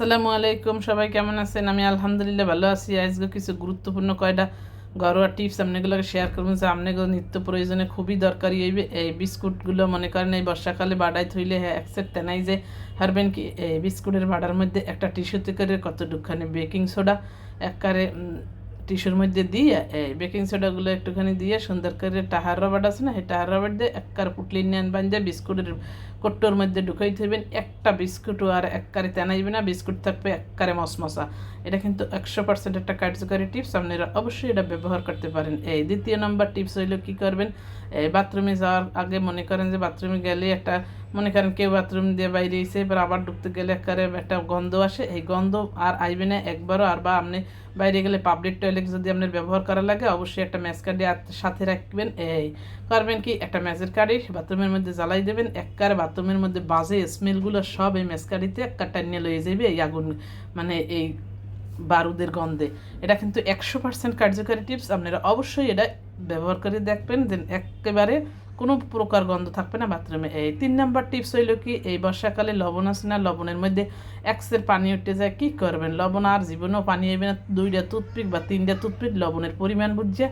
সালামু আলাইকুম, সবাই কেমন আছেন? আমি আলহামদুলিল্লাহ ভালো আছি। আজকে কিছু গুরুত্বপূর্ণ কয়টা ঘরোয়া টিপস আপনাগুলোকে শেয়ার করব। যে আপনাকে নিত্য প্রয়োজনে খুবই দরকারি। এই এই বিস্কুটগুলো মনে করেন এই বর্ষাকালে বাড়াই থইলে হ্যাঁ একসেট তেনাই যে হারবেন কি? এই বিস্কুটের বাড়ার মধ্যে একটা টিস্যুতে করে কত দুখানি বেকিং সোডা একবারে টিস্যুর মধ্যে দিয়ে, এই বেকিং সোডাগুলো একটুখানি দিয়ে সুন্দর করে টাহার রবার আছে না সেই টাহার রবার দিয়ে একবার পুটলি নেন বান্ধে বিস্কুটের কট্টোর মধ্যে ঢুকাই থাকবেন একটা বিস্কুটও আর এককারে তেনাইবে না, বিস্কুট থাকবে এককারে মশমশা। এটা কিন্তু একশো পার্সেন্ট একটা কার্যকারী টিপস, আপনারা অবশ্যই এটা ব্যবহার করতে পারেন। এই দ্বিতীয় নম্বর টিপস হইল কী করবেন? এই বাথরুমে যাওয়ার আগে মনে করেন যে বাথরুমে গেলে একটা, মনে করেন কেউ বাথরুম দিয়ে বাইরে এসে এবার আবার ঢুকতে গেলে একবারে একটা গন্ধ আসে। এই গন্ধ আর আইবে না একবারও, আর বা আপনি বাইরে গেলে পাবলিক টয়লেট যদি আপনার ব্যবহার করা লাগে, অবশ্যই একটা ম্যাচ কার্ডে সাথে রাখবেন। এই করবেন কি? একটা ম্যাচের কার্ডে বাথরুমের মধ্যে জ্বালাই দেবেন একবারে বাথরুমের মধ্যে বাজে স্মেলগুলো সব এই একটা টানিয়ে লয়ে যাবে এই আগুন মানে এই বারুদের গন্ধে। এটা কিন্তু একশো পার্সেন্ট কার্যকারী টিপস। আপনারা অবশ্যই এটা ব্যবহার করে দেখবেন, দেন একেবারে কোনো প্রকার গন্ধ থাকবে না বাথরুমে। এই তিন নাম্বার টিপস হইল কি, এই বর্ষাকালে লবণ আছে না, লবণের মধ্যে এক্সের পানি উঠে যায়, কি করবেন? লবণ আর জীবনেও পানি হইবে না, দুইটা টুথপিক বা তিনটা টুথপিক লবণের পরিমাণ বুঝছে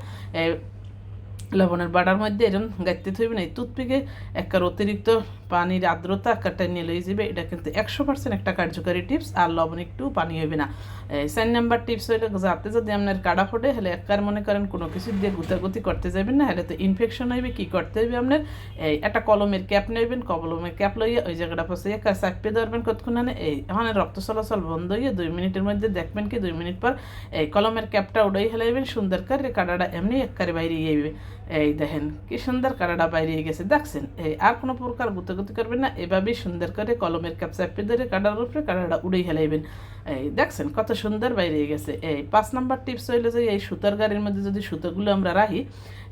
লবণের বাটার মধ্যে এরকম গাইতে থইবে না। এই টুথপিকে একবার অতিরিক্ত পানির আর্দ্রতা একটা নিয়ে লয়ে যাবে এটা কিন্তু একশো পার্সেন্ট একটা কার্যকারী টিপস, আর লবণ একটু পানি হইবে না। সাইন নাম্বার টিপস হইলে যাতে যদি আপনার কাড়া ফোটে হলে একবার মনে করেন কোনো কিছু দিয়ে গুতাগুতি করতে যাবেন না হলে তো ইনফেকশন হইবে, কি করতে হইবে আপনার? এই একটা কলমের ক্যাপ নেবেন, কলমের ক্যাপ লইয়া ওই জায়গাটা ফসে একা চাপে ধরবেন কতক্ষণ এই ওখানে রক্ত চলাচল বন্ধ হইয়া দুই মিনিটের মধ্যে দেখবেন কি দুই মিনিট পর এই কলমের ক্যাপটা উড়াই হেলাইবেন সুন্দর করে কাড়াটা এমনি একবারে বাইরে যাইবে। এই দেখেন, কি সুন্দর কাড়াটা বাইরে গেছে, দেখছেন? এই আর কোনো প্রকার গুতাগুতি করবেন না। এভাবেই সুন্দর করে কলমের ক্যাপ চাপে ধরে কাটার উপরে কাটাটা উড়ে হেলাইবেন এই দেখছেন কত সুন্দর বাইরে গেছে। এই পাঁচ নাম্বার টিপস হইল যে এই সুতার গাড়ির মধ্যে যদি সুতোগুলো আমরা রাখি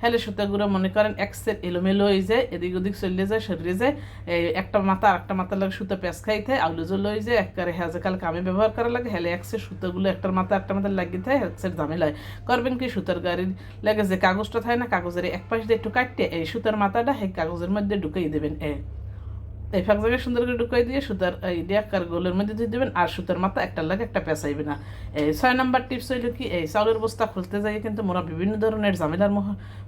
হলে সুতাগুলো মনে করেন এক্সের এলোমেলো হয়ে যায়, এদিক ওদিক চলে যায় শরীরে যায়। এই একটা মাথা আর একটা মাথার লাগে সুতো প্যাঁচ খাইতে আউলো জল হয়ে যায়। একবারে হেজে কাল কামে ব্যবহার করা লাগে হেলে এক্সের সুতোগুলো একটার মাথা একটা মাথার লাগিয়ে থাকে এক্সের ঝামেলা হয়। করবেন কি সুতার গাড়ির লাগে যে কাগজটা থাকে না, কাগজের এক পাশ দিয়ে একটু কাটতে, এই সুতার মাথাটা এই কাগজের মধ্যে ঢুকিয়ে দেবেন। এ এই ফাঁক জায়গায় সুন্দর করে ঢুকাই দিয়ে সুতার, এই ডিয়াকার গোলের মধ্যে দিয়ে দেবেন, আর সুতার মাথা একটা লাগে একটা পেঁচাইবে না। এই ছয় নাম্বার টিপস হইল কি, এই চাউলের বস্তা খুলতে যাই কিন্তু মোরা বিভিন্ন ধরনের ঝামেলার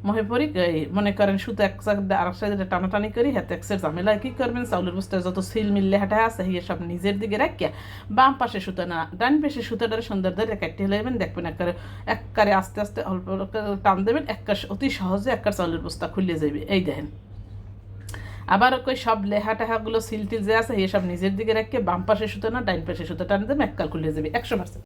মহ পড়ি। এই মনে করেন সুতো এক সাইডে আর এক সাইডে টানাটানি করি, হাতে এক্সের ঝামেলায় কী করবেন? চাউলের বস্তায় যত সিল মিললে হাঁটা আছে হিয়ে সব নিজের দিকে রাখিয়া বাম পাশে সুতা না, ডান পাশে সুতাটারে সুন্দর ধরে কাটতে হেলাইবেন দেখবেন একবারে একবারে আস্তে আস্তে অল্প টান দেবেন একটা অতি সহজে একটা চাউলের বস্তা খুলে যাবে এই দেখেন। আবার ওই সব লেহা টেহাগুলো সিল টিল যে আছে, এসব নিজের দিকে রাখে বাম পাশে সুতো না ডাইন পাশে সুতো টান দেবেন এককাল খুলে যাবে, একশো পার্সেন্ট